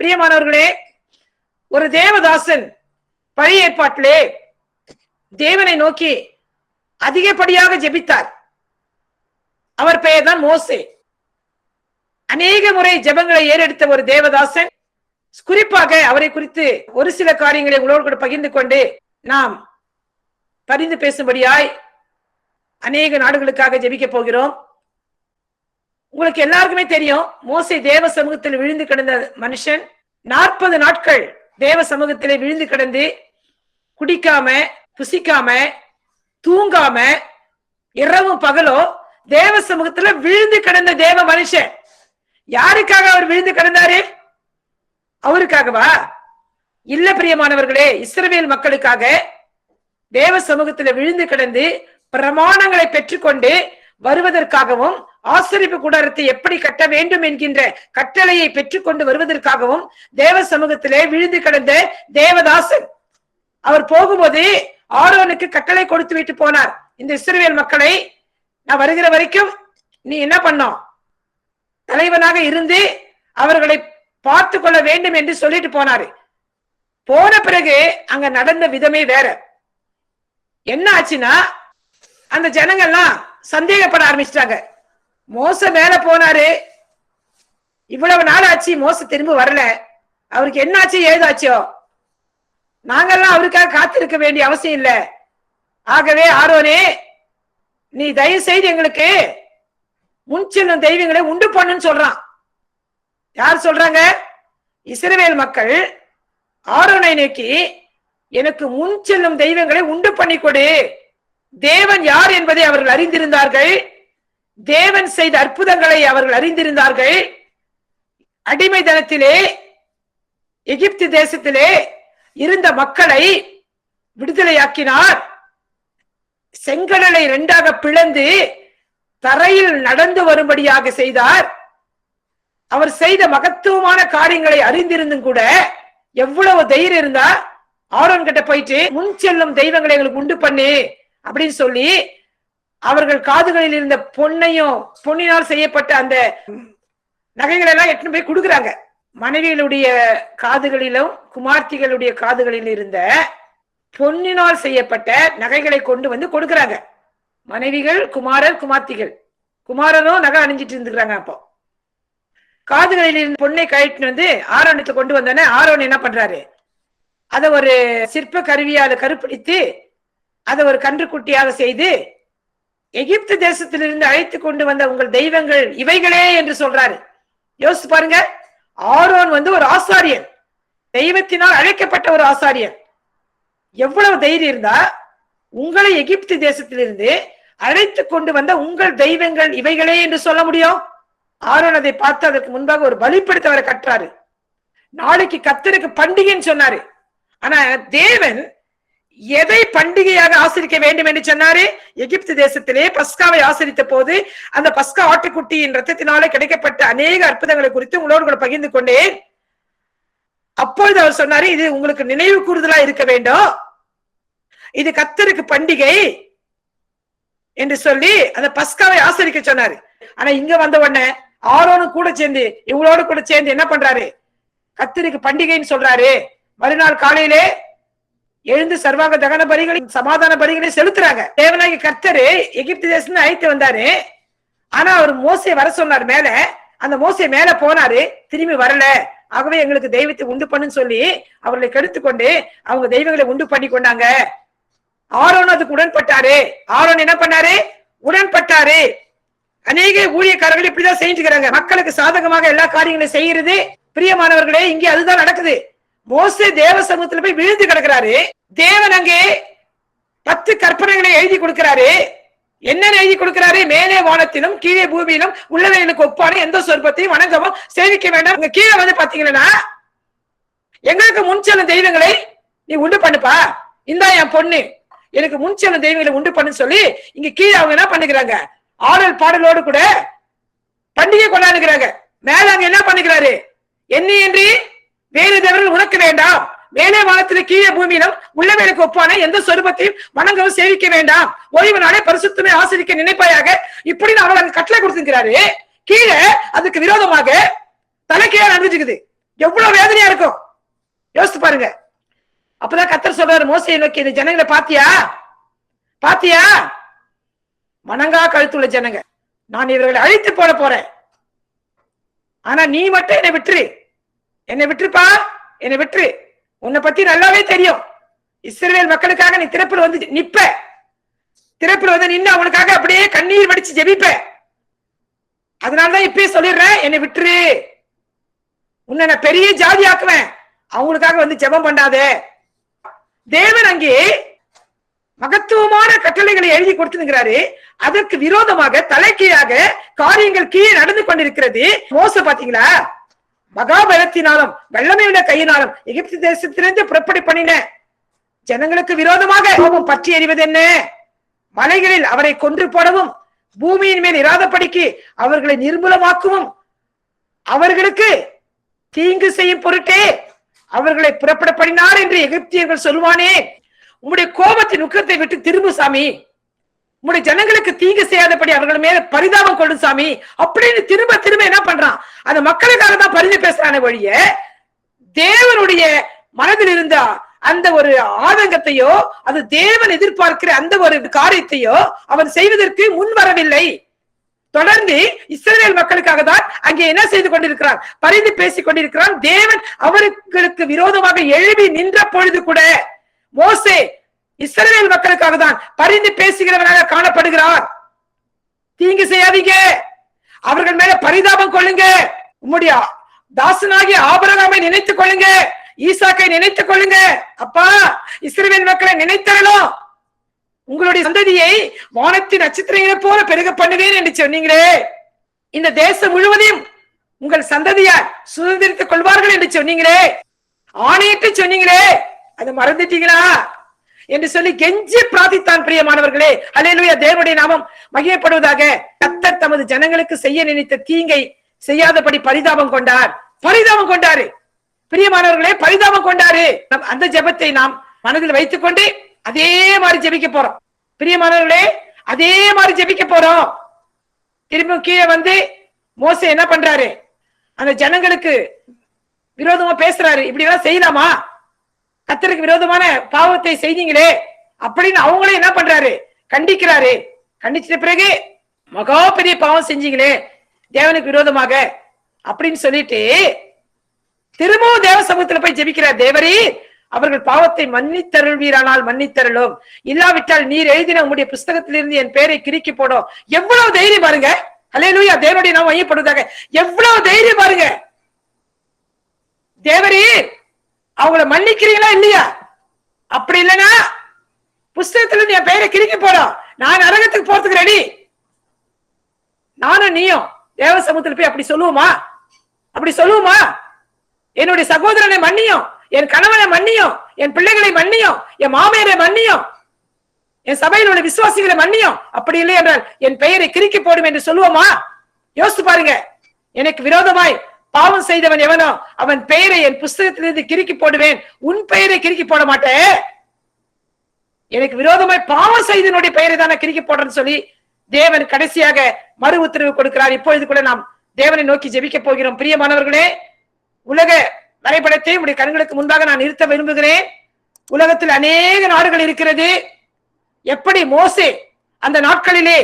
பிரியமானவர்களே ஒரு தேவதாசன் பழைய ஏற்பாட்டிலே தேவனை நோக்கி அதிகப்படியாக ஜெபித்தார். அவர் பெயர் தான் மோசே. அநேக முறை ஜெபங்களை ஏறெடுத்த ஒரு தேவதாசன் குறிப்பாக அவரை குறித்து ஒரு சில காரியங்களை உங்களோடு கூட பகிர்ந்து கொண்டு நாம் பரிந்து பேசும்படியாய் அநேக நாடுகளுக்காக ஜெபிக்க போகிறோம். உங்களுக்கு எல்லாருக்குமே தெரியும் மோசை தேவ சமூகத்தில் விழுந்து கிடந்த மனுஷன் நாற்பது நாட்கள் தேவ சமூகத்திலே விழுந்து கிடந்து குடிக்காம புசிக்காம தூங்காம இரவும் பகலோ தேவ சமூகத்துல விழுந்து கிடந்த தேவ மனுஷன். யாருக்காக அவர் விழுந்து கிடந்தாரு? அவருக்காகவா? இல்ல பிரியமானவர்களே இஸ்ரவேல் மக்களுக்காக தேவ சமூகத்துல விழுந்து கிடந்து பிரமாணங்களை பெற்றுக்கொண்டு வருவதற்காகவும் ஆசிரிப்பு கூடாரத்தை எப்படி கட்ட வேண்டும் என்கின்ற கட்டளையை பெற்றுக்கொண்டு வருவதற்காகவும் தேவ சமூகத்திலே விழுந்து கிடந்த தேவதாசன் அவர் போகும்போது ஆரோனுக்கு கட்டளை கொடுத்து விட்டு போனார். இந்த இஸ்ரவேல் மக்களை நான் வருகிற வரைக்கும் நீ என்ன பண்ணோம் தலைவனாக இருந்து அவர்களை பார்த்து கொள்ள வேண்டும் என்று சொல்லிட்டு போனாரு. போன பிறகு அங்க நடந்த விதமே வேற. என்ன ஆச்சுன்னா அந்த ஜனங்கள்லாம் சந்தேகப்பட ஆரம்பிச்சிட்டாங்க. மோச மேல போனாரு. இவ்வளவு நாள் ஆச்சு மோச திரும்ப வரல. அவருக்கு என்னாச்சு ஏதாச்சோ? நாங்கெல்லாம் அவருக்காக காத்திருக்க வேண்டிய அவசியம் இல்ல. ஆகவே ஆரோனே நீ தயவு செய்து எங்களுக்கு முன்செல்லும் தெய்வங்களை உண்டு பண்ணுன்னு சொல்றான். யார் சொல்றாங்க? இஸ்ரவேல் மக்கள் ஆரோனை நோக்கி எனக்கு முன் செல்லும் தெய்வங்களை உண்டு பண்ணி கொடு. தேவன் யார் என்பதை அவர்கள் அறிந்திருந்தார்கள். தேவன் செய்த அற்புதங்களை அவர்கள் அறிந்திருந்தார்கள். அடிமை தனத்திலே எகிப்து தேசத்திலே இருந்த மக்களை விடுதலையாக்கினார். செங்கடலை இரண்டாக பிளந்து தரையில் நடந்து வரும்படியாக செய்தார். அவர் செய்த மகத்துவமான காரியங்களை அறிந்திருந்தும் கூட எவ்வளவு தைரியம் இருந்தா ஆரோன் கிட்ட போயிட்டு முன் செல்லும் தெய்வங்களை எங்களுக்கு உண்டு பண்ணு அப்படின்னு சொல்லி அவர்கள் காதுகளில் இருந்த பொன்னையும் பொன்னினால் செய்யப்பட்ட அந்த நகைகள் எல்லாம் எட்டு போய் கொடுக்குறாங்க. மனைவிகளுடைய காதுகளிலும் குமார்த்திகளுடைய காதுகளில் இருந்த பொன்னினால் செய்யப்பட்ட நகைகளை கொண்டு வந்து கொடுக்குறாங்க. மனைவிகள் குமாரர் குமார்த்திகள். குமாரரும் நகை அணிஞ்சிட்டு இருந்துக்கிறாங்க அப்போ. காதுகளில் இருந்து பொண்ணை கழட்டின்னு வந்து ஆரோனத்தை கொண்டு வந்தோடனே ஆரோன் என்ன பண்றாரு? அதை ஒரு சிற்ப கருவியால கருப்பிடித்து அதை ஒரு கன்றுக்குட்டியாக செய்து எகிப்து தேசத்திலிருந்து அழைத்து கொண்டு வந்த உங்கள் தெய்வங்கள் இவைகளே என்று சொல்றாரு. யோசிச்சு பாருங்க. ஆரோன் வந்து ஒரு ஆசாரியன். தெய்வத்தினால் அழைக்கப்பட்ட ஒரு ஆசாரியன். எவ்வளவு தைரியம் இருந்தா உங்களை எகிப்து தேசத்திலிருந்து அழைத்து கொண்டு வந்த உங்கள் தெய்வங்கள் இவைகளே என்று சொல்ல முடியும். ஆரோன் அதை பார்த்து அதற்கு முன்பாக ஒரு பலிப்படுத்த அவரை கட்டுறாரு நாளைக்கு கத்தருக்கு பண்டிகைன்னு சொன்னாரு. ஆனா தேவன் எதை பண்டிகையாக ஆசிரிக்க வேண்டும் என்று சொன்னாரு? எகிப்து தேசத்திலே பஸ்காவை ஆசிரித்த போது அந்த பஸ்கா ஆட்டுக்குட்டியின் ரத்தத்தினாலே கிடைக்கப்பட்ட அநேக அற்புதங்களை குறித்து உங்களோடு கூட பகிர்ந்து கொண்டேன். அப்பொழுது அவர் சொன்னாரு இது உங்களுக்கு நினைவு கூறுதலா இருக்க வேண்டும். இது கத்தருக்கு பண்டிகை என்று சொல்லி அந்த பஸ்காவை ஆசரிக்க சொன்னாரு. ஆனா இங்க வந்த உடனே ஆரோனும் கூட சேர்ந்து இவங்களோட கூட சேர்ந்து என்ன பண்றாரு? கத்தருக்கு பண்டிகைன்னு சொல்றாரு. மறுநாள் காலையிலே எழுந்து சர்வாங்க தகன பரிகளை சமாதான பரிகளை செலுத்துறாங்க. தேவனாகி கர்த்தரு எகிப்து தேசம் அழைத்து வந்தாரு. ஆனா அவர் மோசை வர சொன்னார் மேல. அந்த மோசை மேல போனாரு. திரும்பி வரல. ஆகவே எங்களுக்கு தெய்வத்தை உண்டு பண்ணுன்னு சொல்லி அவர்களை கெடுத்து கொண்டு அவங்க தெய்வங்களை உண்டு பண்ணி கொண்டாங்க. ஆரோன் அதுக்கு உடன்பட்டாரு. ஆரோன் என்ன பண்ணாரு? உடன்பட்டாரு. அநேக ஊழியக்காரர்கள் இப்படிதான் செஞ்சுக்கிறாங்க. மக்களுக்கு சாதகமாக எல்லா காரியங்களையும் செய்யறது. பிரியமானவர்களே இங்கே அதுதான் நடக்குது. மோசே தேவ சமூகத்துல போய் விழுந்து கிடக்குறாரு. தேவன் அங்கே பத்து கற்பனைகளை எழுதி கொடுக்கிறாரு. என்னென்ன எழுதி கொடுக்கிறாரு? மேலே வானத்திலும் கீழே பூமியிலும் உள்ளவைகளுக்கு ஒப்பான எந்த சொற்பத்தையும் வணங்கவும் சேவிக்க வேண்டாம். உங்க கீழே வந்து பாத்தீங்கன்னா எங்களுக்கு முன் செல்லும் தெய்வங்களை நீ உண்டு பண்ணுப்பா. இந்தா என் பொண்ணு. எனக்கு முன் செல்லும் தெய்வங்களை உண்டு பண்ணு சொல்லி இங்க கீழே அவங்க என்ன பண்ணுகிறாங்க ஆடல் பாடலோடு கூட பண்டிகை கொண்டாடுகிறாங்க. மேல அங்க என்ன பண்ணுகிறாரு என்னையின்றி வேறு தேவர்கள் உனக்கு வேண்டாம். மேலே வானத்தில கீழே பூமியிலும் உள்ளவர்களுக்கு ஒப்பான எந்த சொருபத்தையும் வணங்கவும் சேவிக்க வேண்டாம். ஓய்வு நாளே பரிசுத்தமே ஆசிரிக்க நினைப்பாயாக. இப்படி அவர் அங்க கட்டளை கொடுத்துக்கிறாரு கீழே அதுக்கு விரோதமாக தலைக்கீழே நடந்துச்சுக்குது எவ்வளவு வேதனையா இருக்கும். யோசித்து பாருங்க. அப்பதான் கத்தர் சொல்றாரு மோசையை நோக்கி இந்த ஜனங்களை பாத்தியா? பாத்தியா? வணங்கா கழுத்துள்ள ஜனங்க. நான் இவர்களை அழித்து போட போறேன். ஆனா நீ மட்டும் என்னை விட்டுரு. என்னை விட்டுருப்பா? என்னை விட்டுரு. உன்னை பத்தி நல்லாவே தெரியும். இஸ்ரவேல் மக்களுக்காக நீ திறப்பில் வந்து நிப்ப. திறப்பில் வந்து நின்று அவனுக்காக அப்படியே கண்ணீர் வடிச்சு ஜெபிப்ப. அதனாலதான் இப்பயே சொல்லிடுறேன் என்னை விட்டுரு. உன்னை நான் பெரிய ஜாதி ஆக்குவேன். அவங்களுக்காக வந்து ஜெபம் பண்ணாதே. தேவன் அங்கே மகத்துவமான கட்டளைகளை எழுதி கொடுத்துங்கிறாரு அதற்கு விரோதமாக தலைக்கீழாக காரியங்கள் கீழே நடந்து கொண்டிருக்கிறது. மோச பாத்தீங்களா மகாபலத்தினாலும் வெள்ளமை உள்ள கையினாலும் எகிப்து தேசத்திலிருந்து புறப்படி பண்ணின ஜனங்களுக்கு விரோதமாக கோபம் பற்றி எறிவது என்ன? மலைகளில் அவரை கொன்று போடவும் பூமியின் மேல் இராதபடிக்கு அவர்களை நிர்மூலமாக்கவும் அவர்களுக்கு தீங்கு செய்யும் பொருட்டே அவர்களை புறப்பட பண்ணினார் என்று எகிப்தியர்கள் சொல்லுவானே. உம்முடைய கோபத்தின் உக்கத்தை விட்டு திரும்பு சாமி. உங்களுடைய ஜனங்களுக்கு தீங்கு செய்யாதபடி அவர்கள் மேல பரிதாபம் கொள்ளும் சாமி. அப்படின்னு திரும்ப திரும்ப என்ன பண்றான்? அந்த மக்களுக்காக தான் பரிந்து பேசுறான வழிய தேவனுடைய மனதில் இருந்த அந்த ஒரு ஆதங்கத்தையோ அது தேவன் எதிர்பார்க்கிற அந்த ஒரு காரியத்தையோ அவன் செய்வதற்கு முன் வரவில்லை. தொடர்ந்து இஸ்ரேல் மக்களுக்காக தான் அங்கே என்ன செய்து கொண்டிருக்கிறார் பரிந்து பேசிக் கொண்டிருக்கிறான். தேவன் அவர்களுக்கு விரோதமாக எழுப்பி நின்ற பொழுது கூட மோசே இஸ்ரேல் மக்களுக்காக தான் பரிந்து பேசுகிறவனாக காணப்படுகிறார். தீங்கு செய்யாதீங்க. அவர்கள் மேல பரிதாபம் கொள்ளுங்க. உம்முடைய தாசனாகிய ஆபரகாமை நினைத்துக் கொள்ளுங்க. ஈசாக்கை நினைத்துக் கொள்ளுங்க. அப்பா இஸ்ரவேல் மக்களை நினைத்தரலாம் உங்களுடைய சந்ததியை வானத்தின் நட்சத்திரங்களை போல பெருக பண்ணுவேன் என்று சொன்னீங்களே. இந்த தேசம் முழுவதையும் உங்கள் சந்ததியார் சுதந்திரித்துக் கொள்வார்கள் என்று சொன்னீங்களே. ஆணையிட்டு சொன்னீங்களே. அதை மறந்துட்டீங்களா? என்று சொல்லி கெஞ்சி பிரார்த்தித்தான் பிரியமானவர்களே. அலையிலுய தேவனுடைய நாமம் மகிழப்படுவதாக கத்தர் தமது ஜனங்களுக்கு செய்ய நினைத்த தீங்கை செய்யாதபடி பரிதாபம் கொண்டார். பரிதாபம் கொண்டாரு. பிரியமானவர்களே பரிதாபம் கொண்டாரு. நம் அந்த ஜெபத்தை நாம் மனதில் வைத்துக் கொண்டு அதே மாதிரி ஜெபிக்க போறோம். பிரியமானவர்களே அதே மாதிரி ஜெபிக்க போறோம். திரும்ப கீழே வந்து மோச என்ன பண்றாரு? அந்த ஜனங்களுக்கு விரோதமா பேசுறாரு. இப்படி எல்லாம் செய்யலாமா? கத்தருக்கு விரோதமான பாவத்தை செய்தீங்களே அப்படின்னு அவங்களே என்ன பண்றாரு? கண்டிக்கிறாரு. கண்டிச்சிட்ட பிறகு மகா பெரிய பாவம் செஞ்சீங்களே தேவனுக்கு விரோதமாக அப்படின்னு சொல்லிட்டு திரும்பவும் தேவ சமூகத்துல போய் ஜெபிக்கிறார். தேவரே அவர்கள் பாவத்தை மன்னித்தருள்வீரானால் மன்னித்தருளும். இல்லாவிட்டால் நீர் எழுதின உங்களுடைய புஸ்தகத்திலிருந்து என் பேரை கிறுக்கி போடும். எவ்வளவு தைரியம் பாருங்க. அல்லேலூயா தேவனுடைய நாம் மையப்படுவதாக எவ்வளவு தைரியம் பாருங்க. தேவரே அவங்கள மன்னிக்கிறீங்களா இல்லையா? அப்படி இல்லைன்னா புஸ்தகத்துல இருந்து என் பெயரை கிறுக்கி போறோம் நான் நரகத்துக்கு போறதுக்கு ரெடி நானும் நீயும் தேவ சமூகத்தில் போய் அப்படி சொல்லுவோமா? அப்படி சொல்லுவோமா? என்னுடைய சகோதரனை மன்னியும் என் கணவனை மன்னியும் என் பிள்ளைகளை மன்னியும் என் மாமியாரை மன்னியும் என் சபையில் உள்ள விசுவாசிகளை மன்னியும். அப்படி இல்லை என்றால் என் பெயரை கிறுக்கி போடும் என்று சொல்லுவோமா? யோசித்து பாருங்க. எனக்கு விரோதமாய் பாவம் செய்தவன் எவனோ அவன் பெயரை என் புஸ்தகத்திலிருந்து கிறுக்கி போடுவேன். உன் பெயரை கிறுக்கி போட மாட்டேன். எனக்கு விரோதமாய் பாவம் செய்தனுடைய பெயரை தானே கிறுக்கி போடுறேன்னு சொல்லி தேவன் கடைசியாக மறு உத்தரவு கொடுக்கிறார். இப்பொழுது கூட நாம் தேவனை நோக்கி ஜெபிக்க போகிறோம். பிரியமானவர்களே உலக வரைபடத்தை உடைய கண்களுக்கு முன்பாக நான் நிறுத்த விரும்புகிறேன். உலகத்தில் அநேக நாடுகள் இருக்கிறது. எப்படி மோசே அந்த நாட்களிலே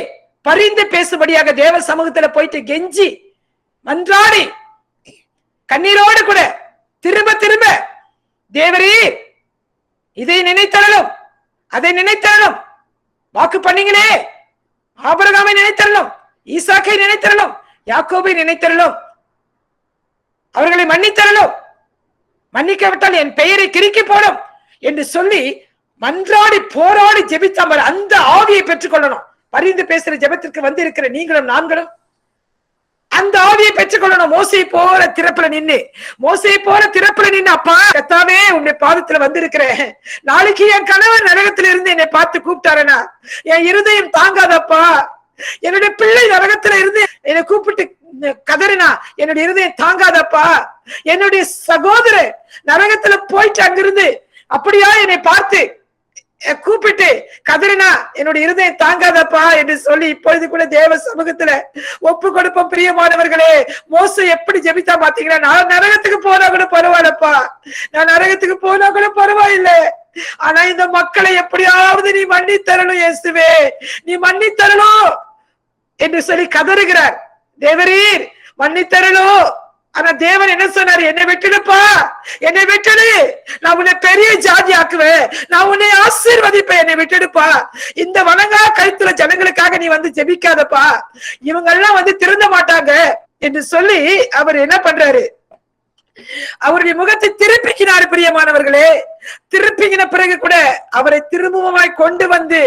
பரிந்து பேசும்படியாக தேவ சமூகத்துல போயிட்டு கெஞ்சி மன்றாடி கண்ணீரோடு கூட திரும்ப திரும்ப தேவரே இதை நினைத்தரலும் அதை நினைத்தரலும் வாக்கு பண்ணீங்களே? ஆபரகாமை நினைத்தரலும் ஈசாக்கை நினைத்தரலும் யாக்கோபை நினைத்தரலும் அவர்களை மன்னித்தரலும் மன்னிக்காவிட்டால் என் பெயரை கிறுக்கி போடும் என்று சொல்லி மன்றாடி போராடி ஜெபித்தாமல் அந்த ஆவியை பெற்றுக்கொள்ளணும். பரிந்து பேசுற ஜெபத்திற்கு வந்து இருக்கிற நீங்களும் நான்களும் அந்த ஆவியை பெற்றுக்கொள்ளணும் மோசை போற திறப்புல நின்னு மோசை போற திறப்புல நின்னு அப்பா கத்தாவே உன்னை பாதத்துல வந்திருக்கிறேன். நாளைக்கு என் கணவர் நரகத்துல இருந்து என்னை பார்த்து கூப்பிட்டாரனா என் இருதயம் தாங்காதப்பா. என்னுடைய பிள்ளை நரகத்துல இருந்து என்னை கூப்பிட்டு கதறினா என்னுடைய இருதயம் தாங்காதப்பா. என்னுடைய சகோதரர் நரகத்துல போயிட்டு அங்கிருந்து அப்படியா என்னை பார்த்து கூப்பிட்டு கதறினா என்னுடைய இருதயம் தாங்காதப்பா என்று சொல்லி இப்பொழுது கூட தேவ சமூகத்துல ஒப்பு கொடுப்போம் பிரியமானவர்களே. மோச எப்படி ஜெபித்தா பாத்தீங்கன்னா நான் நரகத்துக்கு போனா கூட பரவாயில்லப்பா. நான் நரகத்துக்கு போனா கூட பரவாயில்லை. ஆனா இந்த மக்களை எப்படியாவது நீ மன்னி தரணும் இயேசுவே. நீ மன்னி தரணும் என்று சொல்லி கதறுகிறார். தேவரீர் மன்னித்தரணும். ஆனா தேவன் என்ன சொன்னாரு? என்னை விட்டுடுப்பா. என்னை விட்டுடு. நான் உன்னை பெரிய ஜாதி ஆக்குவேன் நான் உன்னை ஆசீர்வதிப்பேன். என்னை விட்டுடுப்பா. இந்த வணங்கா கழுத்துல ஜனங்களுக்காக நீ வந்து ஜெபிக்காதப்பா. இவங்க எல்லாம் வந்து திருந்த மாட்டாங்க. என்று சொல்லி அவர் என்ன பண்றாரு? அவருடைய முகத்தை திருப்பிக்கினார் பிரியமானவர்களே. திருப்பிக்கின பிறகு கூட அவரை திரும்பவுமாய் கொண்டு வந்து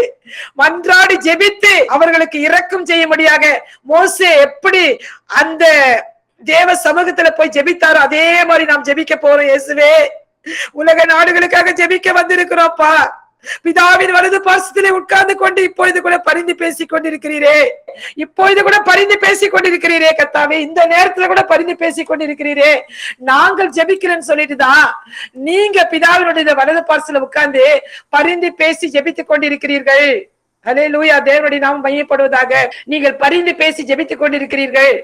மன்றாடி ஜெபித்து அவர்களுக்கு இரக்கம் செய்யும்படியாக மோசே எப்படி அந்த தேவ சமூகத்துல போய் ஜெபித்தாரோ அதே மாதிரி நாம் ஜெபிக்க போறோம் இயேசுவே. உலக நாடுகளுக்காக ஜெபிக்க வந்திருக்கிறோம்ப்பா. பிதாவின் வலது பாசத்திலே உட்கார்ந்து கொண்டு இப்பொழுது கூட பரிந்து பேசிக் கொண்டிருக்கிறீரே. இப்பொழுது கூட பரிந்து பேசிக் கொண்டிருக்கிறீரே கத்தாவே. இந்த நேரத்துல கூட பரிந்து பேசிக் கொண்டிருக்கிறீரே. நாங்கள் ஜெபிக்கிறேன்னு சொல்லிட்டு தான் நீங்க பிதாவினுடைய வலது பாசத்துல உட்கார்ந்து பரிந்து பேசி ஜெபித்துக் கொண்டிருக்கிறீர்கள். ஹலே லூயா தேவனுடைய நாம் மையப்படுவதாக நீங்கள் பரிந்து பேசி ஜெபித்துக் கொண்டிருக்கிறீர்கள்.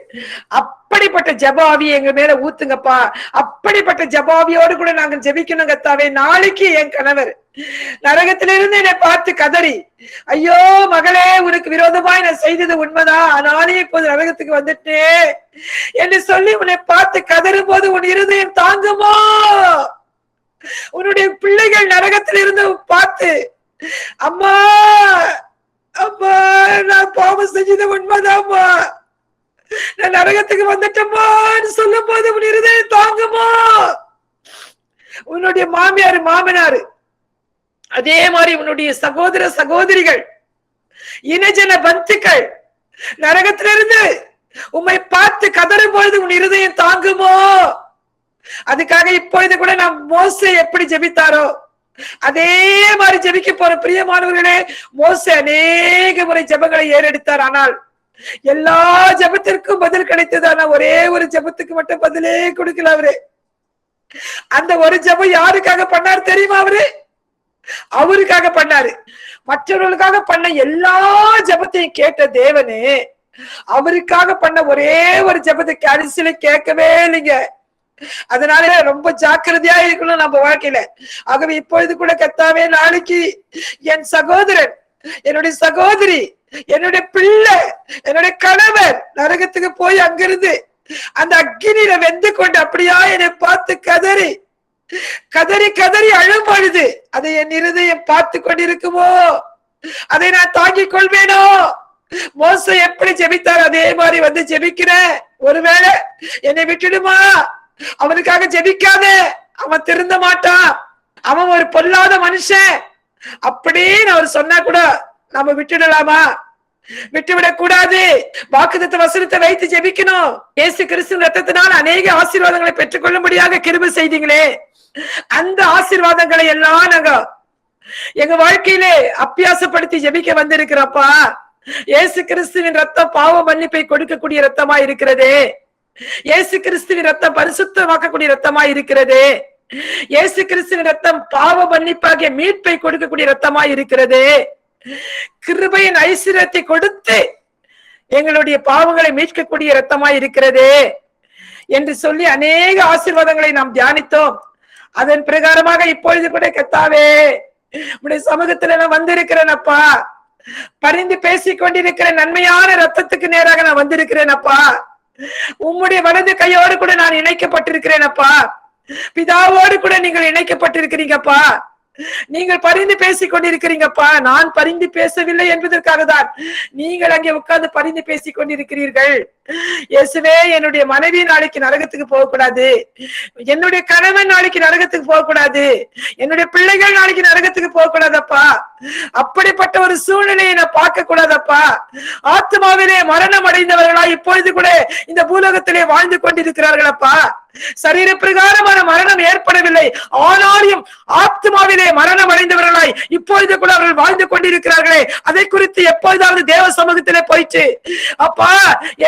அப்படிப்பட்ட ஜபாவி எங்க மேல ஊத்துங்கப்பா. அப்படிப்பட்ட ஜபாவியோடு கூட நாங்கள் ஜெபிக்கணும் கத்தாவே நாளைக்கு என் கணவர் நரகத்திலிருந்து என்னை பார்த்து கதறி ஐயோ மகளே உனக்கு விரோதமாய் நான் செய்தது உண்மைதான். நானே இப்போது நரகத்துக்கு வந்துட்டேன். என்று சொல்லி உன்னை பார்த்து கதறும் போது உன் இருதயம் தாங்குமோ? உன்னுடைய பிள்ளைகள் நரகத்திலிருந்து பார்த்து அம்மா அம்மா நான் பாவம் செஞ்சது உண்மைதாம்மா. நான் நரகத்துக்கு வந்துட்டோமான்னு சொல்லும் போது உன் இருதயம் தாங்குமோ? உன்னுடைய மாமியார் மாமனார் அதே மாதிரி உன்னுடைய சகோதர சகோதரிகள் இனஜன பந்துக்கள் நரகத்திலிருந்து உம்மை பார்த்து கதறும் பொழுது உன் இருதயம் தாங்குமோ? அதுக்காக இப்பொழுது கூட நாம் மோசே எப்படி ஜெபித்தாரோ? அதே மாதிரி ஜெபிக்க போற பிரியமானவர்களே மோச அநேக முறை ஜெபங்களை ஏறெடுத்தார். ஆனால் எல்லா ஜெபத்திற்கும் பதில் கிடைத்தது. ஆனா ஒரே ஒரு ஜெபத்துக்கு மட்டும் பதிலே கொடுக்கல அவரு. அந்த ஒரு ஜெபம் யாருக்காக பண்ணாரு தெரியுமா அவரு? அவருக்காக பண்ணாரு. மற்றவர்களுக்காக பண்ண எல்லா ஜெபத்தையும் கேட்ட தேவனே அவருக்காக பண்ண ஒரே ஒரு ஜபத்தை கடைசியில கேட்கவே இல்லைங்க. அதனால ரொம்ப ஜாக்கிரதையா இருக்கணும் நம்ம வாழ்க்கையில. ஆகவே இப்பொழுது கூட கத்தாவே நாளைக்கு என் சகோதரன் என்னுடைய சகோதரி என்னுடைய பிள்ளை என்னுடைய கணவர் நரகத்துக்கு போய் அங்கிருந்து அந்த அக்னியில வெந்து கொண்டு அப்படியா என்னை பார்த்து கதறி கதறி கதறி அழும் பொழுது அதை என் இருதயம் பார்த்து கொண்டிருக்குமோ? அதை நான் தாங்கிக் கொள்வேனோ? மோச எப்படி ஜெபித்தார்? அதே மாதிரி வந்து ஜெபிக்கிறேன். ஒருவேளை என்னை விட்டுடுமா? அவனுக்காக ஜெபிக்காத. அவன் திருந்த மாட்டான். அவன் ஒரு பொல்லாத மனுஷன். அப்படின்னு அவர் சொன்னா கூட நம்ம விட்டுடலாமா? விட்டுவிடக் கூடாது. வாக்குத்த வசனத்தை வைத்து ஜெபிக்கணும். ஏசு கிறிஸ்து ரத்தத்தினால் அநேக ஆசீர்வாதங்களை பெற்றுக்கொள்ளும்படியாக கிருபை செய்தீங்களே. அந்த ஆசீர்வாதங்களை எல்லாம் நாங்க எங்க வாழ்க்கையிலே அப்பியாசப்படுத்தி ஜெபிக்க வந்திருக்கிறப்பா இயேசு கிறிஸ்துவின் ரத்தம் பாவ மன்னிப்பை கொடுக்கக்கூடிய ரத்தமா இருக்கிறதே. இயேசு கிறிஸ்துவின் ரத்தம் பரிசுத்தமாக்கக்கூடிய ரத்தமா இருக்கிறது இயேசு கிறிஸ்துவின் ரத்தம் பாவ மன்னிப்பாகிய மீட்பை கொடுக்கக்கூடிய ரத்தமா இருக்கிறது கிருபையின் ஐஸ்வர்யத்தை கொடுத்து எங்களுடைய பாவங்களை மீட்கக்கூடிய ரத்தமா இருக்கிறது என்று சொல்லி அநேக ஆசீர்வாதங்களை நாம் தியானித்தோம். அதன் பிரகாரமாக இப்பொழுது கூட கத்தாவே உடைய சமூகத்துல நான் வந்திருக்கிறேன் அப்பா. பரிந்து பேசிக் கொண்டிருக்கிற நன்மையான ரத்தத்துக்கு நேராக நான் வந்திருக்கிறேன் அப்பா. உம்முடைய வலது கையோடு கூட நான் இணைக்கப்பட்டிருக்கிறேன் அப்பா பிதாவோடு கூட நீங்கள் இணைக்கப்பட்டிருக்கிறீங்கப்பா. நீங்கள் பரிந்து பேசிக் கொண்டிருக்கிறீங்கப்பா நான் பரிந்து பேசவில்லை என்பதற்காக தான் நீங்கள் அங்கே உட்கார்ந்து பரிந்து பேசிக் கொண்டிருக்கிறீர்கள் இயேசுவே என்னுடைய மனைவி நாளைக்கு நரகத்துக்கு போகக்கூடாது. என்னுடைய கணவன் நாளைக்கு நரகத்துக்கு போகக்கூடாது. என்னுடைய பிள்ளைகள் நாளைக்கு நரகத்துக்கு போகக்கூடாதப்பா. அப்படிப்பட்ட ஒரு சூழ்நிலையை நான் பார்க்க கூடாதப்பா ஆத்மாவிலே மரணம் அடைந்தவர்களா இப்பொழுது கூட இந்த பூலோகத்திலே வாழ்ந்து கொண்டிருக்கிறார்களப்பா. சரீர பிரகாரமான மரணம் ஏற்படவில்லை. ஆனாலும் ஆத்மாவிலே மரணம் அடைந்தவர்களாய் இப்பொழுது கூட அவர்கள் வாழ்ந்து கொண்டிருக்கிறார்களே. அதை குறித்து எப்பொழுதாவது தேவ சமூகத்திலே போயிட்டு அப்பா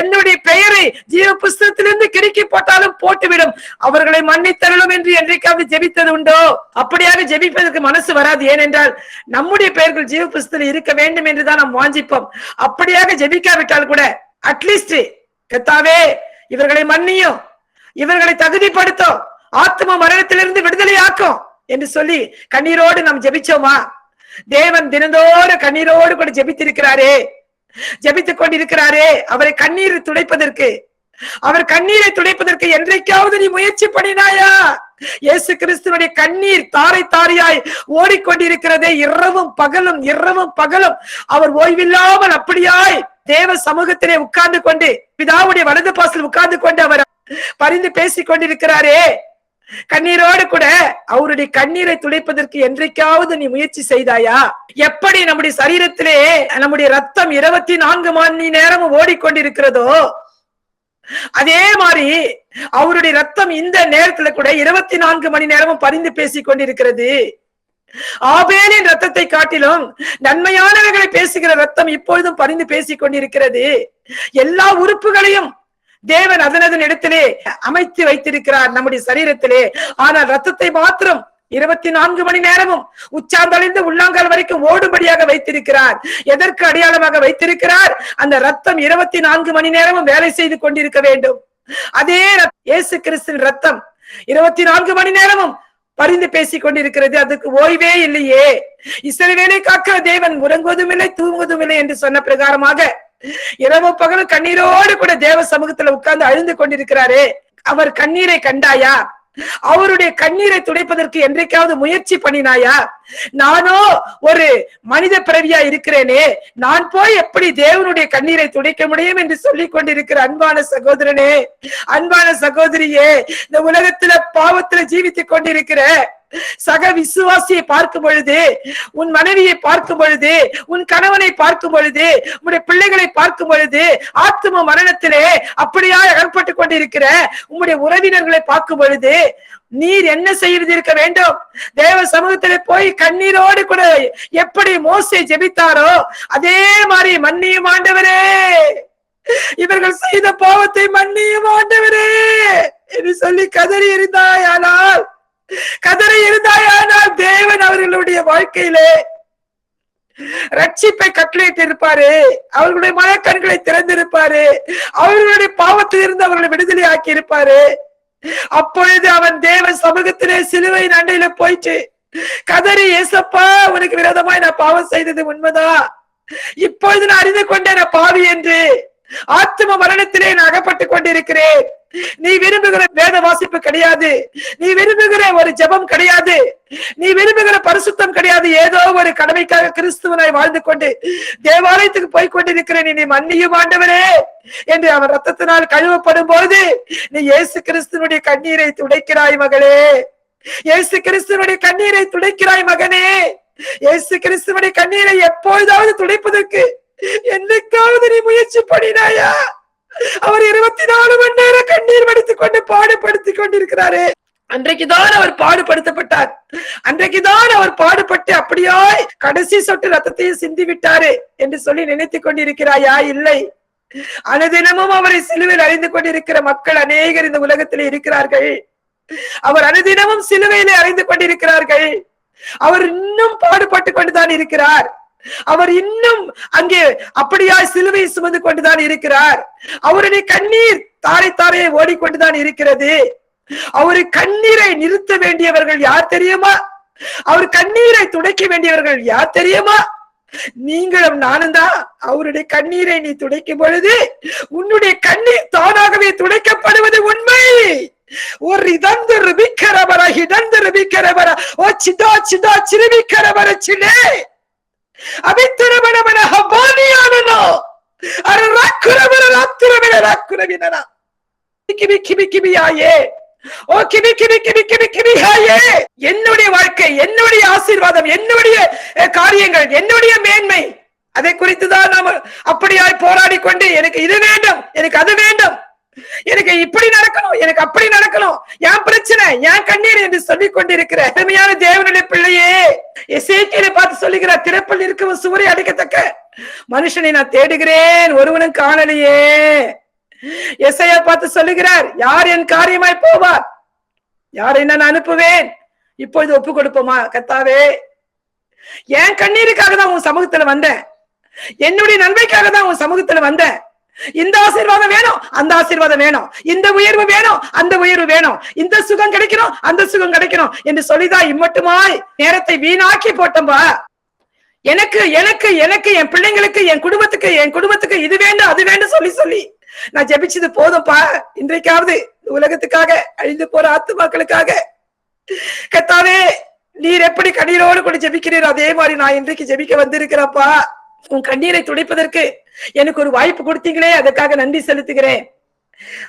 என்னுடைய பெயரை ஜீவ புஸ்தகத்திலிருந்து கிறுக்கி போட்டாலும் போட்டுவிடும். அவர்களை மன்னித்தரலும் என்று என்றைக்காவது ஜெபித்தது உண்டோ? அப்படியாக ஜெபிப்பதற்கு மனசு வராது. ஏனென்றால் நம்முடைய பெயர்கள் ஜீவ புஸ்தத்தில் இருக்க வேண்டும் என்றுதான் நாம் வாஞ்சிப்போம். அப்படியாக ஜெபிக்காவிட்டால் கூட அட்லீஸ்ட் கத்தாவே இவர்களை மன்னியும். இவர்களை தகுதிப்படுத்தும். ஆத்ம மரணத்திலிருந்து விடுதலை ஆக்கும் என்று சொல்லி கண்ணீரோடு நாம் ஜெபிச்சோமா? தேவன் தினந்தோறும் கண்ணீரோடு கூட ஜெபித்திருக்கிறாரே. ஜெபித்துக் கொண்டிருக்கிறாரே. அவரை கண்ணீர் துடைப்பதற்கு. அவர் கண்ணீரை துடைப்பதற்கு என்றைக்காவது நீ முயற்சி பண்ணினாயா? இயேசு கிறிஸ்துவனுடைய கண்ணீர் தாரை தாரையாய் ஓடிக்கொண்டிருக்கிறதே. இரவும் பகலும் இரவும் பகலும் அவர் ஓய்வில்லாமல் அப்படியாய் தேவ சமூகத்திலே உட்கார்ந்து கொண்டு பிதாவுடைய வலது பாசல் உட்கார்ந்து கொண்டு அவர் பரிந்து பேசிக் கொண்டிருக்கிறாரே. கண்ணீரோடு கூட அவருடைய கண்ணீரை துடைப்பதற்கு என்றைக்காவது நீ முயற்சி செய்தாயா? எப்படி நம்முடைய சரீரத்திலே நம்முடைய ரத்தம் இருபத்தி நான்கு மணி நேரமும் ஓடிக்கொண்டிருக்கிறதோ? அதே மாதிரி அவருடைய ரத்தம் இந்த நேரத்துல கூட இருபத்தி நான்கு மணி நேரமும் பரிந்து பேசிக் கொண்டிருக்கிறது. ஆபேலின் ரத்தத்தை காட்டிலும் நன்மையானவர்களை பேசுகிற ரத்தம் இப்பொழுதும் பரிந்து பேசிக் கொண்டிருக்கிறது. எல்லா உறுப்புகளையும் தேவன் அதனதன் இடத்திலே அமைத்து வைத்திருக்கிறார் நம்முடைய சரீரத்திலே. ஆனால் ரத்தத்தை மாத்திரம் இருபத்தி நான்கு மணி நேரமும் உச்சாந்தழிந்து உள்ளாங்கால் வரைக்கும் ஓடும்படியாக வைத்திருக்கிறார். எதற்கு அடையாளமாக வைத்திருக்கிறார்? அந்த ரத்தம் இருபத்தி நான்கு மணி நேரமும் வேலை செய்து கொண்டிருக்க வேண்டும். அதே ரத்- இயேசு கிறிஸ்துவின் ரத்தம் இருபத்தி நான்கு மணி நேரமும் பரிந்து பேசிக் கொண்டிருக்கிறது. அதுக்கு ஓய்வே இல்லையே. இஸ்ரவேலை காக்கிற தேவன் உறங்குவதும் இல்லை தூங்குவதும் இல்லை என்று சொன்ன பிரகாரமாக இரவு பகலும் கண்ணீரோடு கூட தேவ சமூகத்துல உட்கார்ந்து அழுந்து கொண்டிருக்கிறாரே. அவர் கண்ணீரை கண்டாயா? அவருடைய கண்ணீரை துடைப்பதற்கு என்றைக்காவது முயற்சி பண்ணினாயா? நானோ ஒரு மனித பிறவியா இருக்கிறேனே. நான் போய் எப்படி தேவனுடைய கண்ணீரை துடைக்க முடியும் என்று சொல்லிக் கொண்டிருக்கிற அன்பான சகோதரனே அன்பான சகோதரியே இந்த உலகத்துல பாவத்துல ஜீவித்துக் கொண்டிருக்கிற சக விசுவாசியை பார்க்கும் பொழுது உன் மனைவியை பார்க்கும் பொழுது உன் கணவனை பார்க்கும் பொழுது உன்னுடைய பிள்ளைகளை பார்க்கும் பொழுது ஆத்தும மரணத்திலே அப்படியா அகப்பட்டுக் கொண்டிருக்கிற உம்முடைய உறவினர்களை பார்க்கும் பொழுது நீர் என்ன செய்து இருக்க வேண்டும்? தேவ சமூகத்திலே போய் கண்ணீரோடு கூட எப்படி மோசை ஜெபித்தாரோ அதே மாதிரி மன்னியும் ஆண்டவரே. இவர்கள் செய்த பாவத்தை மன்னியும் ஆண்டவரே என்று சொல்லி கதறி இருந்தாயானால் கதறி அவர்களுடைய வாழ்க்கையிலே ரட்சிப்பை கட்டளையிட்டு இருப்பாரு. அவர்களுடைய மனக்கண்களை திறந்திருப்பாரு. அவர்களுடைய பாவத்தில் இருந்து அவர்களை விடுதலை ஆக்கி இருப்பாரு. அப்பொழுது அவன் தேவ சமூகத்திலே சிலுவை நண்டையில போயிட்டு கதறி ஏசப்பா உனக்கு விரோதமாய் நான் பாவம் செய்தது உண்மைதான் இப்பொழுது நான் அறிந்து கொண்டேன் நான் பாவி என்று. ஆத்ம மரணத்திலே நான் அகப்பட்டுக் கொண்டிருக்கிறேன். நீ விரும்புகிற வேத வாசிப்பு கிடையாது. நீ விரும்புகிற ஒரு ஜெபம் கிடையாது. நீ விரும்புகிற பரிசுத்தம் கிடையாது. ஏதோ ஒரு கடமைக்காக கிறிஸ்துவனாய் வாழ்ந்து கொண்டு தேவாலயத்துக்கு போய் கொண்டிருக்கிறேன் நீ மன்னியும் ஆண்டவரே என்று அவன் ரத்தத்தினால் கழுவப்படும் போது நீ இயேசு கிறிஸ்துவனுடைய கண்ணீரை துடைக்கிறாய் மகளே. இயேசு கிறிஸ்துவனுடைய கண்ணீரை துடைக்கிறாய் மகனே. இயேசு கிறிஸ்துவனுடைய கண்ணீரை எப்பொழுதாவது துடைப்பதற்கு என்னைக்காவது நீ முயற்சி பண்ணினாயா? அவர் இருபத்தி நாலு மணி நேரம் கண்ணீர் வடித்துக் கொண்டு பாடுபடுத்திக் கொண்டிருக்கிறாரே. அன்றைக்குதான் அவர் பாடுபடுத்தப்பட்டார். அன்றைக்குதான் அவர் பாடுபட்டு அப்படியாய் கடைசி சொட்டு ரத்தத்தையும் சிந்தி விட்டாரு என்று சொல்லி நினைத்துக் கொண்டிருக்கிறாயா? இல்லை. அனுதினமும் அவரை சிலுவையில் அறிந்து கொண்டிருக்கிற மக்கள் அநேகர் இந்த உலகத்தில் இருக்கிறார்கள். அவர் அனுதினமும் சிலுவையிலே அறிந்து கொண்டிருக்கிறார்கள். அவர் இன்னும் பாடுபட்டு கொண்டுதான் இருக்கிறார். அவர் இன்னும் அங்கே அப்படியாய் சிலுவை சுமந்து கொண்டுதான் இருக்கிறார். அவருடைய கண்ணீர் தாரை தாரையை ஓடிக்கொண்டுதான் இருக்கிறது. அவரு கண்ணீரை நிறுத்த வேண்டியவர்கள் யார் தெரியுமா? அவர் கண்ணீரை துடைக்க வேண்டியவர்கள் யார் தெரியுமா? நீங்களும் நானும் தான். அவருடைய கண்ணீரை நீ துடைக்கும் பொழுது உன்னுடைய கண்ணீர் தானாகவே துடைக்கப்படுவது உண்மை. ஒரு இதந்து ருபிக்கரபர இடந்து ருபிக்கரபர ஓ சிதா சிதா சிறுமிக்கிறவர சிலே. ಅಭಿತ್ತರಮಣಮನ ಹಬ್ಬಾನಿಯಾನನು ಅರ ರಾಕ್ಕುರವರ ರಾತ್ತುರವಿನ ರಾಕ್ಕುರವಿನನ கிபி கிபி கிபியாயே ஓ கிபி கிபி கிபி கிபி கிபியாயே என்னுடைய வாழ்க்கை என்னுடைய ஆசீர்வாதம் என்னுடைய அஹ், காரியங்கள் என்னுடைய மேன்மை அதை குறித்து தான் நாம அப்படியாய் போராடி கொண்டு எனக்கு இது வேண்டும் எனக்கு அது வேண்டும் எனக்கு இப்படி நடக்கணும் எனக்கு அப்படி நடக்கணும். என் பிரச்சனை என் கண்ணீர் என்று சொல்லிக் கொண்டிருக்கிற அருமையான தேவனுடைய பிள்ளையே எசேக்கியலை பார்த்து சொல்லுகிறார் திறப்பில் இருக்கவும் சுவரை அடைக்கத்தக்க மனுஷனை நான் தேடுகிறேன் ஒருவனும் காணலையே. எஸ்ஐயா பார்த்து சொல்லுகிறார் யார் என் காரியமாய் போவார்? யாரை நான் அனுப்புவேன்? இப்பொழுது ஒப்பு கொடுப்போமா கத்தாவே என் கண்ணீருக்காக தான் உன் சமூகத்துல வந்தேன். என்னுடைய நன்மைக்காக தான் உன் சமூகத்துல வந்தேன். இந்த ஆசீர்வாதம் வேணும் அந்த ஆசீர்வாதம் வேணும். இந்த உயர்வு வேணும் அந்த உயர்வு வேணும். இந்த சுகம் கிடைக்கணும் அந்த சுகம் கிடைக்கணும் என்று சொல்லிதான் இம்மட்டுமாய் நேரத்தை வீணாக்கி போட்டோம்பா எனக்கு எனக்கு எனக்கு என் பிள்ளைங்களுக்கு என் குடும்பத்துக்கு என் குடும்பத்துக்கு இது வேண்டும் அது வேண்டும் சொல்லி சொல்லி. நான் ஜெபிச்சது போதும்ப்பா இன்றைக்காவது உலகத்துக்காக அழிந்து போற ஆத்துமாக்களுக்காக. கத்தாவே நீர் எப்படி கண்ணீரோடு கூட ஜெபிக்கிறீர் அதே மாதிரி நான் இன்றைக்கு ஜெபிக்க வந்திருக்கிறப்பா உன் கண்ணீரை துடைப்பதற்கு எனக்கு ஒரு வாய்ப்பு கொடுத்தீங்களே அதற்காக நன்றி செலுத்துகிறேன்.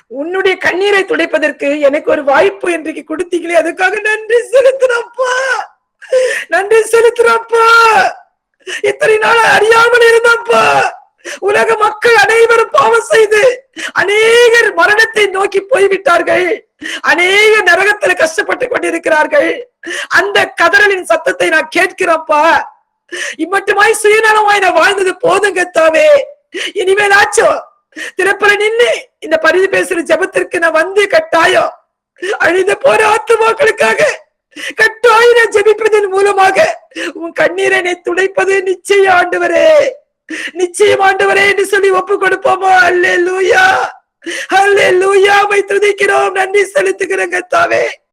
உன்னுடைய கண்ணீரை துடைப்பதற்கு எனக்கு ஒரு வாய்ப்பு இன்றைக்கு கொடுத்தீங்களே அதுக்காக நன்றி செலுத்துறப்பா. நன்றி செலுத்துறப்பா. இத்தனை நாள் அறியாமல் இருந்தப்பா. உலக மக்கள் அனைவரும் பாவம் செய்து அநேகர் மரணத்தை நோக்கி போய்விட்டார்கள். அநேக நரகத்துல கஷ்டப்பட்டு கொண்டிருக்கிறார்கள். அந்த கதறலின் சத்தத்தை நான் கேட்கிறப்பா. இம்மட்டுமாய் சுயநலமாய் நான் வாழ்ந்தது போதுங்க தாவே. இனிமேலாச்சும் திறப்புல நின்று இந்த பரிந்து பேசுற ஜெபத்திற்கு நான் வந்து கட்டாயம் அழிந்து போற ஆத்துமாக்களுக்காக கட்டாயம் நான் ஜெபிப்பதன் மூலமாக உன் கண்ணீரனை துடைப்பது நிச்சயம் ஆண்டவரே. நிச்சயம் ஆண்டவரே என்று சொல்லி ஒப்பு கொடுப்போமோ அல்லே லூயா அல்லே லூயா துதிக்கிறோம். நன்றி செலுத்துகிறேங்க தாவே.